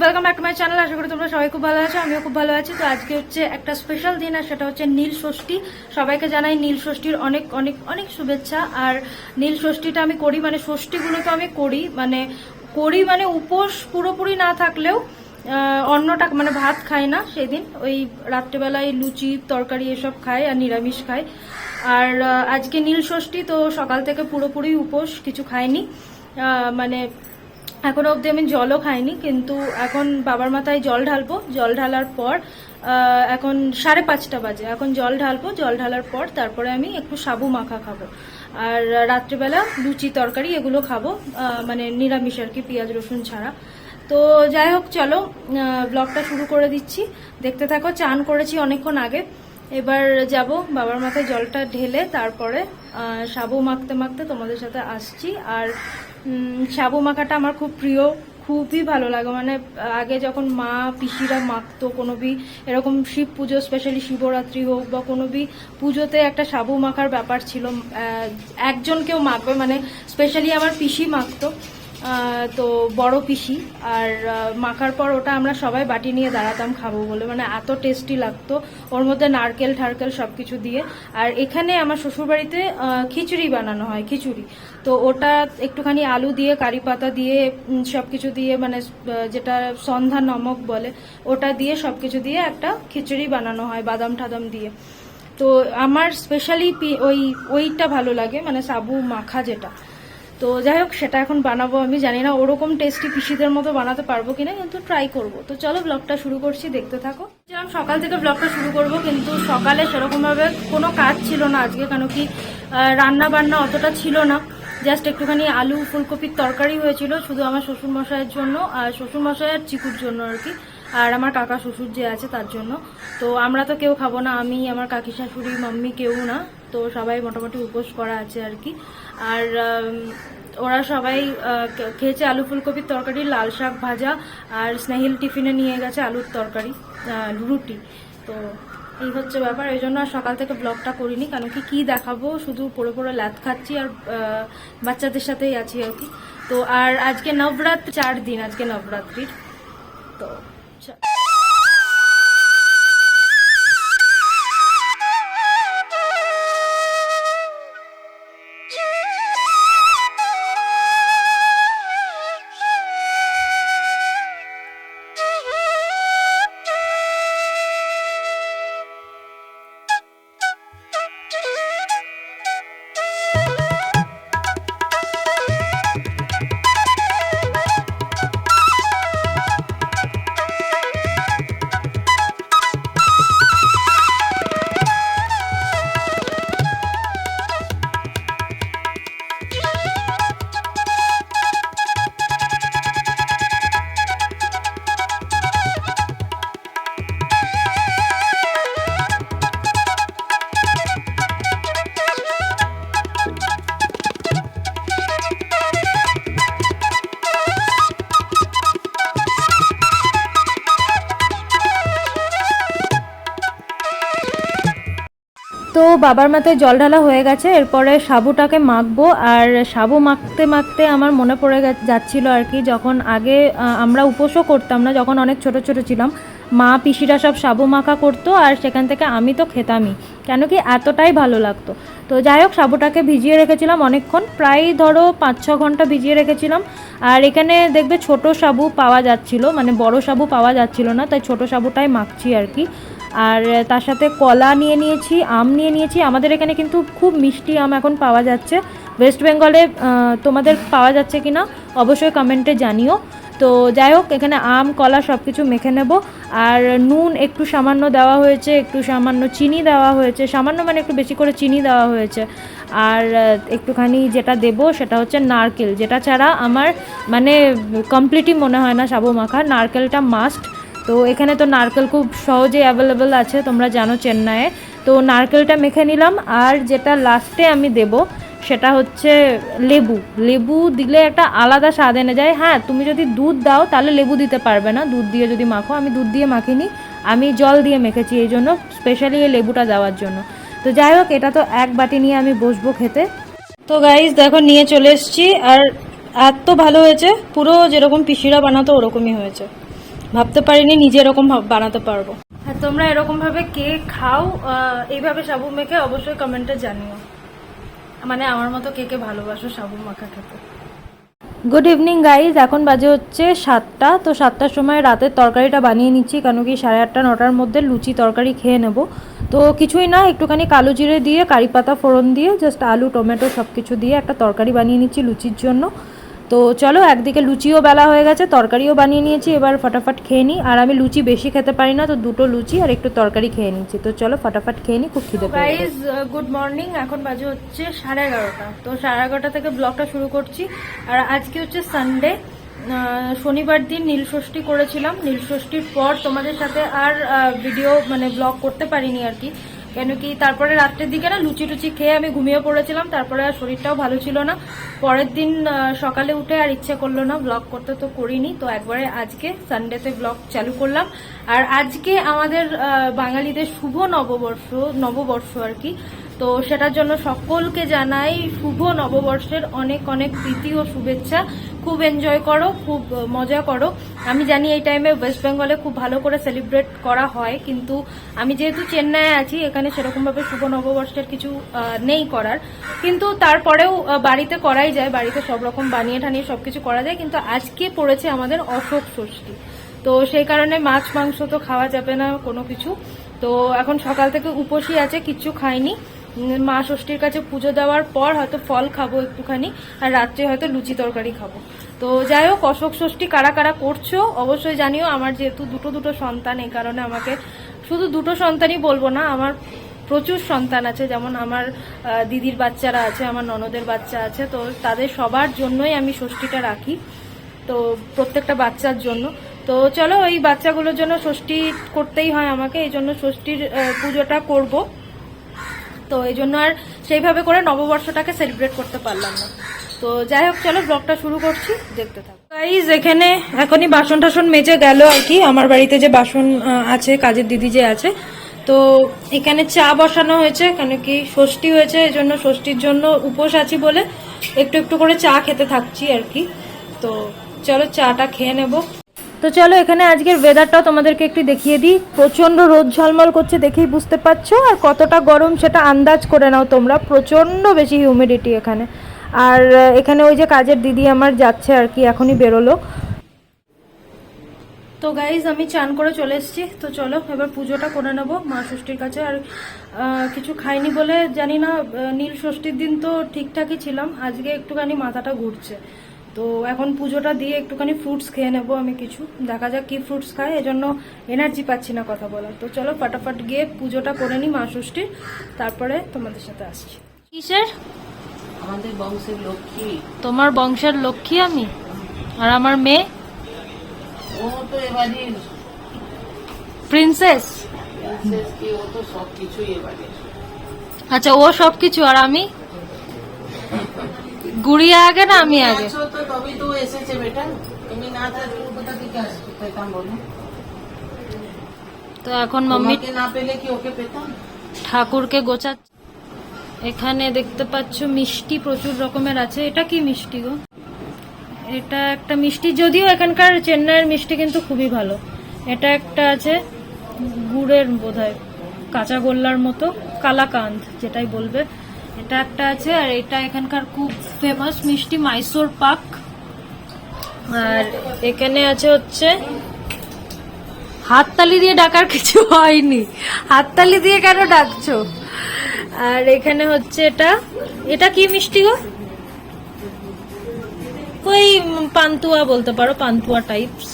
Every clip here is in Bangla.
Welcome back to my channel আশা করি তোমরা সবাই খুব ভালো আছো আমিও খুব ভালো আছি। তো আজকে হচ্ছে একটা স্পেশাল দিন আর সেটা হচ্ছে নীল ষষ্ঠী। সবাইকে জানাই নীল ষষ্ঠীর অনেক অনেক অনেক শুভেচ্ছা। আর নীল ষষ্ঠীটা আমি করি মানে ষষ্ঠীগুলো তো আমি করি মানে করি মানে উপোস পুরোপুরি না থাকলেও অন্নটা মানে ভাত খাই না সেদিন। ওই রাত্রেবেলায় লুচি তরকারি এসব খাই আর নিরামিষ খাই। আর আজকে নীল ষষ্ঠী তো সকাল থেকে পুরোপুরি উপোস কিছু আহ, মানে এখনও অবধি আমি জলও খাইনি, কিন্তু এখন বাবার মাথায় জল ঢালবো। জল ঢালার পর এখন সাড়ে পাঁচটা বাজে। এখন জল ঢালবো, জল ঢালার পর তারপরে আমি একটু সাবু মাখা খাব। আর রাত্রিবেলা লুচি তরকারি এগুলো খাব মানে নিরামিষ আর কি, পেঁয়াজ, রসুন ছাড়া। তো যাই হোক, চলো ব্লগটা শুরু করে দিচ্ছি। দেখতে থাকো, চান করেছি অনেকক্ষণ আগে। এবার যাব, বাবার মাথায় জলটা ঢেলে তারপরে সাবু মাখতে মাখতে তোমাদের সাথে আসছি। আর সাবু মাখাটা আমার খুব প্রিয়, খুবই ভালো লাগে। মানে আগে যখন মা, পিসিরা মাখতো কোনো বি, এরকম শিব পুজো স্পেশালি শিবরাত্রি হোক বা কোনো বি, পুজোতে একটা সাবু মাখার ব্যাপার ছিল। একজন কেউ মাখবে মানে স্পেশালি আমার পিসি মাখতো। তো বড় পিসি, আর মাখার পর ওটা আমরা সবাই বাটি নিয়ে দাঁড়াতাম খাব বলে মানে এত টেস্টি লাগতো। ওর মধ্যে নারকেল, ঠারকেল সব কিছু দিয়ে। আর এখানে আমার শ্বশুরবাড়িতে খিচুড়ি বানানো হয়, খিচুড়ি। তো ওটা একটুখানি আলু দিয়ে, কারি পাতা দিয়ে সব কিছু দিয়ে মানে যেটা সন্ধ্যা নমক বলে, ওটা দিয়ে সব কিছু দিয়ে একটা খিচুড়ি বানানো হয়, বাদাম ঠাদাম দিয়ে। তো আমার স্পেশালি ওই ওইটা ভালো লাগে মানে সাবু মাখা যেটা। তো যাই হোক, সেটা এখন বানাবো আমি, জানি না ওরকম টেস্টি পিসিদের মতো বানাতে পারব কিনা, কিন্তু ট্রাই করব। তো চলো ব্লগটা শুরু করছি, দেখতে থাকো। যেরকম সকাল থেকে ব্লগটা শুরু করব, কিন্তু সকালে সেরকমভাবে কোনো কাজ ছিল না আজকে, কেন কি রান্না বান্না অতটা ছিল না। জাস্ট একটুখানি আলু ফুলকপির তরকারি হয়েছিল, শুধু আমার শ্বশুর মশাইয়ের জন্য, আর শ্বশুর মশাই আর চিকুর জন্য আর কি, আর আমার কাকা শ্বশুর যে আছে তার জন্য। তো আমরা তো কেউ খাব না, আমি, আমার কাকি শাশুড়ি, মাম্মি কেউ না। তো সবাই মোটামুটি উপোস করা আছে আর কি। আর ওরা সবাই খেয়েছে আলু ফুলকপির তরকারি, লাল শাক ভাজা আর স্নেহিল টিফিনে নিয়ে গেছে আলুর তরকারি রুটি। তো এই হচ্ছে ব্যাপার। এই জন্য আর সকাল থেকে ব্লগটা করিনি কেন কি, কী দেখাবো? শুধু পড়ে পড়ে ল্যাদ খাচ্ছি আর বাচ্চাদের সাথেই আছি আর কি। তো আর আজকে নবরাত্রি, চার দিন আজকে নবরাত্রির। তো তো বাবার মাথায় জল ঢালা হয়ে গেছে, এরপরে সাবুটাকে মাখবো। আর সাবু মাখতে মাখতে আমার মনে পড়ে যাচ্ছিল আর কি, যখন আগে আমরা উপোসও করতাম না, যখন অনেক ছোট ছোট ছিলাম। মা, পিসিরা সব সাবু মাখা করতো, আর সেখান থেকে আমি তো খেতামই, কেন কি এতটাই ভালো লাগতো। তো যাই হোক, সাবুটাকে ভিজিয়ে রেখেছিলাম অনেকক্ষণ, প্রায় ধরো পাঁচ ছ ঘণ্টা ভিজিয়ে রেখেছিলাম। আর এখানে দেখবে ছোট সাবু পাওয়া যাচ্ছিল মানে বড় সাবু পাওয়া যাচ্ছিল না, তাই ছোট সাবুটাই মাখছি আর কি। আর তার সাথে কলা নিয়ে নিয়েছি, আম নিয়ে নিয়েছি। আমাদের এখানে কিন্তু খুব মিষ্টি আম এখন পাওয়া যাচ্ছে। ওয়েস্ট বেঙ্গলে তোমাদের পাওয়া যাচ্ছে কি না, অবশ্যই কমেন্টে জানিও। তো যাই হোক, এখানে আম, কলা সব কিছু মেখে নেব। আর নুন একটু সামান্য দেওয়া হয়েছে, একটু সামান্য চিনি দেওয়া হয়েছে, সামান্য মানে একটু বেশি করে চিনি দেওয়া হয়েছে। আর একটুখানি যেটা দেব সেটা হচ্ছে নারকেল, যেটা ছাড়া আমার মানে কমপ্লিটই মনে হয় না সাবু মাখা। নারকেলটা মাস্ট তো এখানে তো নারকেল খুব সহজেই অ্যাভেলেবেল আছে, তোমরা জানো চেন্নাইয়ে। তো নারকেলটা মেখে নিলাম, আর যেটা লাস্টে আমি দেব, সেটা হচ্ছে লেবু। লেবু দিলে একটা আলাদা স্বাদ এনে যায়। হ্যাঁ তুমি যদি দুধ দাও, তাহলে লেবু দিতে পারবে না। দুধ দিয়ে যদি মাখো, আমি দুধ দিয়ে মাখিনি, আমি জল দিয়ে মেখেছি এই জন্য স্পেশালি এই লেবুটা দেওয়ার জন্য। তো যাই হোক, এটা তো এক বাটি নিয়ে আমি বসবো খেতে। তো গাইজ দেখো, নিয়ে চলে এসেছি, আর এত ভালো হয়েছে, পুরো যেরকম পিসিরা বানাতো, ওরকমই হয়েছে। ভাবতে পারিনি নিজে এরকম ভাব- বানাতে পারব। হ্যাঁ তোমরা এরকমভাবে কে খাও আহ, এইভাবে সাবু মেখে অবশ্যই কমেন্টে জানিও। মানে আমার মতো কে কে ভালোবাসো সাবু মাখা খেতে। গুড ইভিনিং গাইজ এখন বাজে হচ্ছে সাতটা। তো সাতটার সময় রাতের তরকারিটা বানিয়ে নিচ্ছি কেন কি সাড়ে আটটা নটার মধ্যে লুচি তরকারি খেয়ে নেব। তো কিছুই না একটুখানি কালো জিরে দিয়ে কারি পাতা ফোড়ন দিয়ে জাস্ট আলু টমেটো সব কিছু দিয়ে একটা তরকারি বানিয়ে নিচ্ছি লুচির জন্য। তো চলো একদিকে লুচিও বেলা হয়ে গেছে, তরকারিও বানিয়ে নিয়েছি, এবার ফটাফট খেয়ে নিই। আর আমি লুচি বেশি খেতে পারি না, তো দুটো লুচি আর একটু তরকারি খেয়ে নিচ্ছি। তো চলো ফটাফট খেয়ে নিই, খুব খিদে গাইজ গুড মর্নিং এখন বাজে হচ্ছে সাড়ে এগারোটা। তো সাড়ে এগারোটা থেকে ব্লগটা শুরু করছি। আর আজকে হচ্ছে সানডে শনিবার দিন নীলষষ্ঠী করেছিলাম। নীলষষ্ঠীর পর তোমাদের সাথে আর ভিডিও মানে ব্লগ করতে পারিনি আর কি। কেন কি তারপরে রাত্রের দিকে না লুচি টুচি খেয়ে আমি ঘুমিয়ে পড়েছিলাম, তারপরে আর শরীরটাও ভালো ছিল না। পরের দিন সকালে উঠে আর ইচ্ছে করল না ব্লগ করতে তো করিনি, তো একবারে আজকে সানডেতে ব্লগ চালু করলাম। আর আজকে আমাদের বাঙালিদের শুভ নববর্ষ নববর্ষ আর কি। তো সেটার জন্য সকলকে জানাই শুভ নববর্ষের অনেক অনেক প্রীতি ও শুভেচ্ছা। খুব এনজয় করো, খুব মজা করো। আমি জানি এই টাইমে ওয়েস্ট বেঙ্গলে খুব ভালো করে সেলিব্রেট করা হয়, কিন্তু আমি যেহেতু চেন্নাইয়ে আছি, এখানে সেরকমভাবে শুভ নববর্ষের কিছু নেই করার। কিন্তু তারপরেও বাড়িতে করাই যায়, বাড়িতে সব রকম বানিয়ে ঠানিয়ে সবকিছু করা যায়, কিন্তু আজকে পড়েছে আমাদের অশোক ষষ্ঠী। তো সেই কারণে মাছ, মাংস তো খাওয়া যাবে না কোনো কিছু। তো এখন সকাল থেকে উপসী আছে, কিচ্ছু খাইনি। মা ষষ্ঠীর কাছে পুজো দেওয়ার পর হয়তো ফল খাব একটুখানি, আর রাত্রে হয়তো লুচি তরকারি খাব। তো যাই হোক, অশোক ষষ্ঠী কারা কারা করছ অবশ্যই জানিও, আমার যেহেতু দুটো দুটো সন্তান, এই কারণে আমাকে শুধু দুটো সন্তানই বলব না, আমার প্রচুর সন্তান আছে, যেমন আমার দিদির বাচ্চারা আছে, আমার ননদের বাচ্চা আছে, তো তাদের সবার জন্যই আমি ষষ্ঠীটা রাখি, তো প্রত্যেকটা বাচ্চার জন্য। তো চলো, এই বাচ্চাগুলোর জন্য ষষ্ঠী করতেই হয় আমাকে, এই জন্য ষষ্ঠীর পুজোটা করব। তো এই জন্য আর সেইভাবে করে নববর্ষটাকে সেলিব্রেট করতে পারলাম না। তো যাই হোক, চলো ব্লগটা শুরু করছি, দেখতে থাকো। গাইজ এখানে এখনই বাসন টাসন মেজে গেল আর কি। আমার বাড়িতে যে বাসন আছে, কাজের দিদি যে আছে, তো এখানে চা বসানো হয়েছে, কেন কি ষষ্ঠী হয়েছে, এই জন্য ষষ্ঠীর জন্য উপোস আছি বলে একটু একটু করে চা খেতে থাকছি আর কি। তো চলো চাটা খেয়ে নেব। তো চলো এখানে আজকের ওয়েদারটাও তোমাদেরকে একটু দেখিয়ে দিই। প্রচণ্ড রোদ ঝলমল করছে দেখেই বুঝতে পারছ, আর কতটা গরম সেটা আন্দাজ করে নাও তোমরা। প্রচণ্ড বেশি হিউমিডিটি এখানে। আর এখানে ওই যে কাজের দিদি আমার যাচ্ছে আর কি, এখনই বেরোলো। তো গাইজ আমি চান করে চলে এসেছি। তো চলো, এবার পুজোটা করে নেব মা ষষ্ঠীর কাছে। আর কিছু খাইনি বলে জানি না নীল ষষ্ঠীর দিন তো ঠিকঠাকই ছিলাম। আজকে একটুখানি মাথাটা ঘুরছে। তো এখন পুজোটা দিয়ে একটুখানি ফ্রুটস খেয়ে নেব আমি কিছু। দেখা যাক কি ফ্রুটস খাই এজন্য এনার্জি পাচ্ছি না কথা বলার। তো চলো ফটাফট গিয়ে পুজোটা করে নিই মা ষষ্ঠীর তারপরে তোমাদের সাথে আসছি। কিসের? আমাদের বংশের লক্ষ্মী। তোমার বংশের লক্ষ্মী আমি? আর আমার মেয়ে? ও তো এবারে প্রিন্সেস প্রিন্সেস কি ও তো সব কিছুই এবারে। আচ্ছা ও সব কিছু আর আমি? গুড়িয়া আগে না আমি আগে? তো এখন মাম্মি না পেলে কি ওকে পেতাম? ঠাকুরকে গোছা এখানে দেখতে পাচ্ছ মিষ্টি প্রচুর রকমের আছে। এটা কি মিষ্টি গো? এটা একটা মিষ্টি যদিও এখানকার চেন্নাইয়ের মিষ্টি কিন্তু খুবই ভালো। এটা একটা আছে গুড়ের বোধহয় কাঁচা গোল্লার মতো কালাকান্দ যেটাই বলবে। এটা একটা আছে, আর এটা এখানকার খুব ফেমাস মিষ্টি মাইসোর পাক আর এখানে আছে হচ্ছে, হাততালি দিয়ে ডাকার কিছু হয়নি। হাততালি দিয়ে কেন ডাকছো? আর এখানে হচ্ছে এটা এটা কি মিষ্টি গো? ওই পান্তুয়া বলতে পারো, পান্তুয়া টাইপস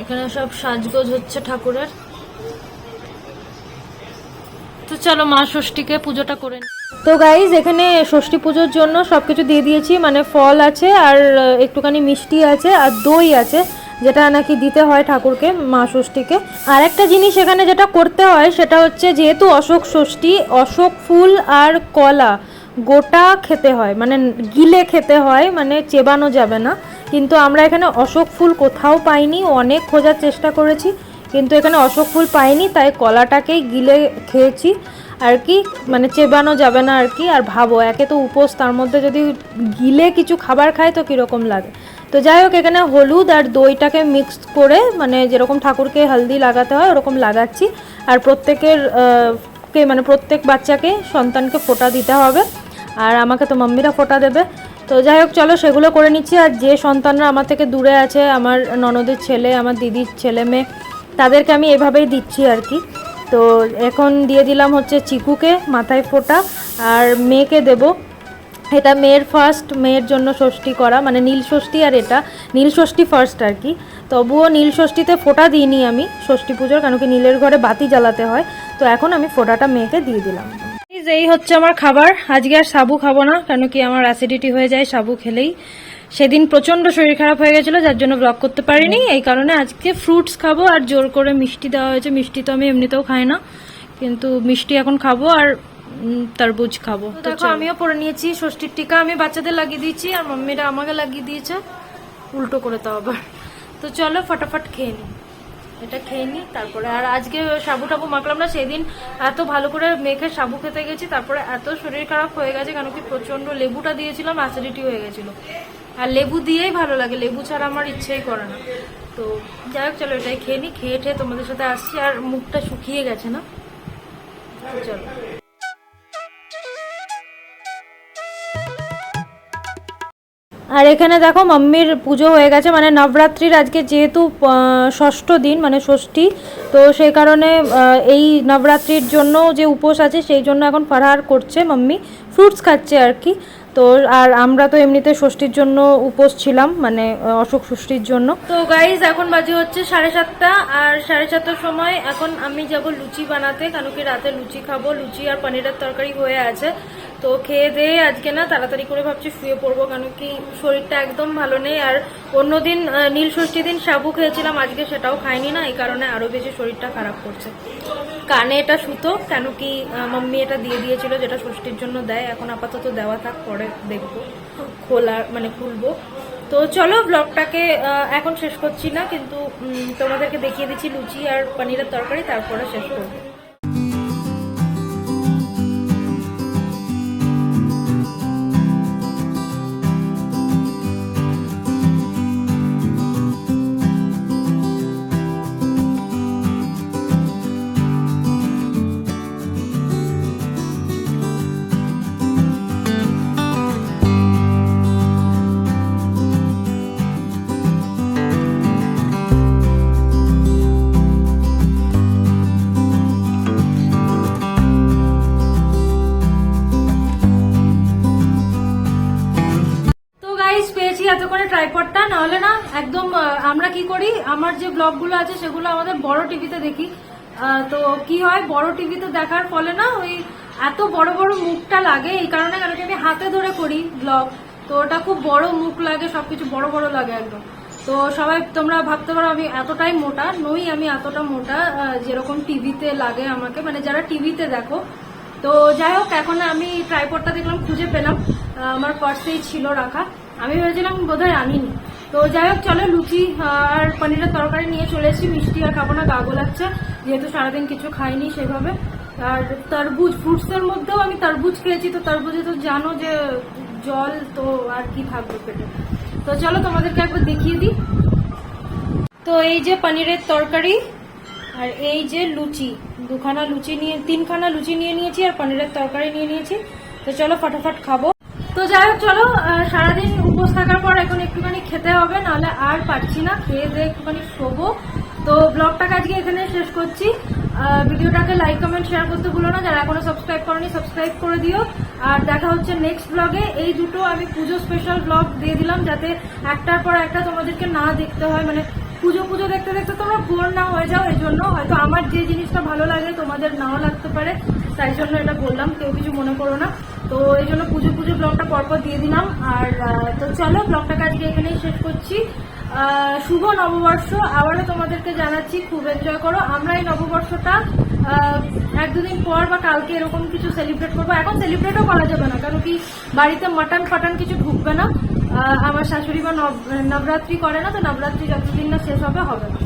এখানে সব সাজগোজ হচ্ছে ঠাকুরের। তো চলো মা ষষ্ঠীকে পুজোটা করে। তো গাইজ এখানে ষষ্ঠী পুজোর জন্য সবকিছু দিয়ে দিয়েছি মানে ফল আছে আর একটুখানি মিষ্টি আছে আর দই আছে, যেটা নাকি দিতে হয় ঠাকুরকে, মা ষষ্ঠীকে। আর একটা জিনিস এখানে যেটা করতে হয়, সেটা হচ্ছে যেহেতু অশোক ষষ্ঠী, অশোক ফুল আর কলা গোটা খেতে হয় মানে গিলে খেতে হয় মানে চেবানো যাবে না। কিন্তু আমরা এখানে অশোক ফুল কোথাও পাইনি, অনেক খোঁজার চেষ্টা করেছি। কিন্তু এখানে অশোক ফুল পাইনি, তাই কলাটাকেই গিলে খেয়েছি। আর কি মানে চেবানো যাবে না আর কি, আর ভাবো, একে তো উপোস, তার মধ্যে যদি গিলে কিছু খাবার খায় তো কীরকম লাগে। তো যাই হোক, এখানে হলুদ আর দইটাকে মিক্স করে মানে যেরকম ঠাকুরকে হলদি লাগাতে হয়, ওরকম লাগাচ্ছি। আর প্রত্যেকের কে মানে প্রত্যেক বাচ্চাকে, সন্তানকে ফোঁটা দিতে হবে। আর আমাকে তো মাম্মিরা ফোঁটা দেবে। তো যাই হোক, চলো সেগুলো করে নিচ্ছি। আর যে সন্তানরা আমার থেকে দূরে আছে, আমার ননদের ছেলে, আমার দিদির ছেলে মেয়ে তাদেরকে আমি এভাবেই দিচ্ছি আর কি। তো এখন দিয়ে দিলাম হচ্ছে চিকুকে মাথায় ফোঁটা, আর মেয়েকে দেবো। এটা মেয়ের ফার্স্ট মেয়ের জন্য ষষ্ঠী করা মানে নীল ষষ্ঠী আর এটা। নীল ষষ্ঠী ফার্স্ট আর কি। তবুও নীল ষষ্ঠীতে ফোঁটা দিইনি আমি ষষ্ঠী পুজোর, কারণ কি নীলের ঘরে বাতি জ্বালাতে হয়। তো এখন আমি ফোঁটাটা মেয়েকে দিয়ে দিলাম। এই হচ্ছে আমার খাবার। আজকে আর সাবু খাব না কেন কি আমার অ্যাসিডিটি হয়ে যায়, সাবু খেলেই। সেদিন প্রচণ্ড শরীর খারাপ হয়ে গেছিল যার জন্য ব্লগ করতে পারিনি। এই কারণে আজকে ফ্রুটস খাব আর জোর করে মিষ্টি দেওয়া হয়েছে। মিষ্টি তো আমি এমনিতেও খাই না কিন্তু মিষ্টি এখন খাব আর উম, তরমুজ খাব। দেখো আমিও পরে নিয়েছি ষষ্ঠীর টিকা আমি বাচ্চাদের লাগিয়ে দিয়েছি আর মাম্মিরা আমাকে লাগিয়ে দিয়েছে। উল্টো করে তো আবার। তো চলো ফটাফট খেয়ে নিই এটা খেয়ে নিই তারপরে আর আজকে সাবু টাবু মাখলাম না সেদিন এত ভালো করে মেখে সাবু খেতে গেছি তারপরে এত শরীর খারাপ হয়ে গেছে কেন কি প্রচণ্ড লেবুটা দিয়েছিলাম অ্যাসিডিটি হয়ে গেছিল। আর লেবু দিয়েই ভালো লাগে। লেবু ছাড়া আমার ইচ্ছেই করে না। তো যাই হোক, চলো এটাই খেয়ে নিই খেয়ে ঠেয়ে তোমাদের সাথে আসছি। আর মুখটা শুকিয়ে গেছে না? চলো। আর এখানে দেখো মাম্মির পুজো হয়ে গেছে। মানে নবরাত্রির আজকে যেহেতু ষষ্ঠ দিন মানে ষষ্ঠী, তো সেই কারণে এই নবরাত্রির জন্য যে উপোস আছে, সেই জন্য এখন ফারহার করছে মাম্মি। ফ্রুটস খাচ্ছে আর কি। তো আর আমরা তো এমনিতে ষষ্ঠীর জন্য উপোস ছিলাম মানে অশোক ষষ্ঠীর জন্য। তো গাইজ এখন বাজে হচ্ছে সাড়ে সাতটা, আর সাড়ে সাতটার সময় এখন আমি যাব লুচি বানাতে কেন কি রাতে লুচি খাব। লুচি আর পনিরের তরকারি হয়ে আছে। তো খেয়ে দিয়ে আজকে না তাড়াতাড়ি করে ভাবছি শুয়ে পড়ব কেন কি শরীরটা একদম ভালো নেই। আর অন্যদিন নীল ষষ্ঠী দিন সাবু খেয়েছিলাম, আজকে সেটাও খাইনি না, এই কারণে আরও বেশি শরীরটা খারাপ করছে। কানে এটা সুতো, কেন কি মাম্মি এটা দিয়ে দিয়েছিল, যেটা ষষ্ঠীর জন্য দেয়। এখন আপাতত দেওয়া থাক, পরে দেখব। খোলা মানে খুলবো। তো চলো ব্লগটাকে এখন শেষ করছি না, কিন্তু তোমাদেরকে দেখিয়ে দিচ্ছি লুচি আর পনিরের তরকারি, তারপরে শেষ করব। পেয়েছি এতক্ষণে ট্রাইপডটা নাহলে না একদম আমরা কি করি, আমার যে ব্লগগুলো আছে সেগুলো আমাদের বড় টিভিতে দেখি। তো কি হয়, বড় টিভিতে দেখার ফলে না ওই এত বড় বড় মুখটা লাগে, এই কারণে কারণ আমি হাতে ধরে করি ব্লগ। তো ওটা খুব বড় মুখ লাগে, সবকিছু বড় বড় লাগে একদম। তো সবাই, তোমরা ভাবতে পারো আমি এতটাই মোটা, নই আমি এতটা মোটা যেরকম টিভিতে লাগে আমাকে মানে যারা টিভিতে দেখো। তো যাই হোক, এখন আমি ট্রাইপডটা দেখলাম, খুঁজে পেলাম। আমার পার্সেই ছিল রাখা। আমি ভেবেছিলাম বোধহয় আনিনি। তো যাই হোক, চলো লুচি আর পনিরের তরকারি নিয়ে চলে এসেছি। মিষ্টি আর খাব না গা গোলাচ্ছে। যেহেতু সারাদিন কিছু খাইনি সেভাবে। আর তরবুজ ফ্রুটসের মধ্যেও আমি তরবুজ খেয়েছি। তো তরবুজে তো জানো যে জল, তো আর কি থাকবে পেটে। তো চলো তোমাদেরকে একবার দেখিয়ে দিই। তো এই যে পনিরের তরকারি, আর এই যে লুচি, দুখানা লুচি নিয়ে, তিনখানা লুচি নিয়ে নিয়েছি আর পনিরের তরকারি নিয়ে নিয়েছি। তো চলো ফটাফট খাব। তো যাই হোক, চলো সারাদিন উপোস থাকার পর এখন একটুখানি খেতে হবে, নাহলে আর পারছি না, খেয়ে দিয়ে একটুখানি শোবো। তো ব্লগটাকে আজকে এখানে শেষ করছি। ভিডিওটাকে লাইক কমেন্ট শেয়ার করতে ভুলো না, যারা এখনও সাবস্ক্রাইব করনি সাবস্ক্রাইব করে দিও। আর দেখা হচ্ছে নেক্সট ব্লগে এই দুটো আমি পুজো স্পেশাল ব্লগ দিয়ে দিলাম, যাতে একটার পর একটা তোমাদেরকে না দেখতে হয়। মানে পুজো পুজো দেখতে দেখতে তোমরা বোর না হয়ে যাও, এই জন্য হয়তো আমার যে জিনিসটা ভালো লাগে, তোমাদের নাও লাগতে পারে। তাই জন্য এটা বললাম, কেউ কিছু মনে করো না। তো এই জন্য পুজো পুজো ব্লগটা পরপর দিয়ে দিলাম। আর তো চলো, ব্লগটাকে আজকে এখানেই শেষ করছি। শুভ নববর্ষ। আবারও তোমাদেরকে জানাচ্ছি, খুব এনজয় করো। আমরা এই নববর্ষটা এক দুদিন পর বা কালকে এরকম কিছু সেলিব্রেট করব। এখন সেলিব্রেটও করা যাবে না, কারণ কি বাড়িতে মাটন ফাটান কিছু ঢুকবে না। আমার শাশুড়ি বা নব- নবরাত্রি করে না, তো নবরাত্রি যতদিন না শেষ হবে হবে না।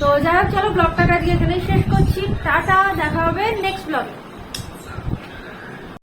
তো যাই হোক, চলো, ব্লগটাকে আজকে এখানেই শেষ করছি। টাটা, দেখা হবে নেক্সট ব্লগে